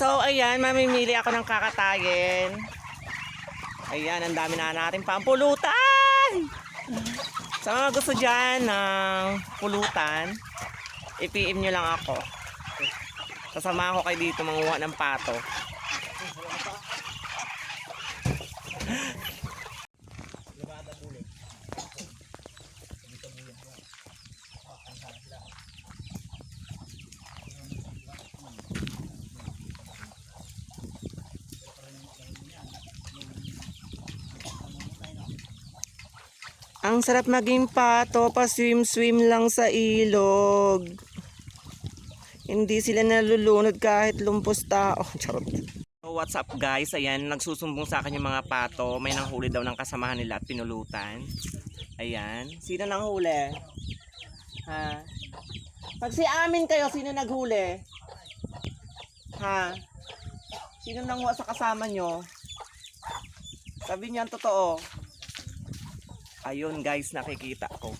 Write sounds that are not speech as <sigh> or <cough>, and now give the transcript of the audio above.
So, ayan, mamimili ako ng kakatayin. Ayan, ang dami na natin pampulutan. Sa mga gusto dyan ng pulutan, i-PM nyo lang ako. Sasama ko kayo dito manguha ng pato. Ang sarap maging pato, pa swim-swim lang sa ilog. Hindi sila nalulunod kahit lumpos tao. <laughs> Charot. So what's up guys? Ayan, nagsusumbong sa akin yung mga pato. May nanghuli daw ng kasamahan nila at pinulutan. Ayan. Sino nanghuli? Ha? Pag si amin kayo, sino naghuli? Ha? Sino nanguha sa kasama nyo? Sabi niyan totoo. Ayun guys, nakikita ko.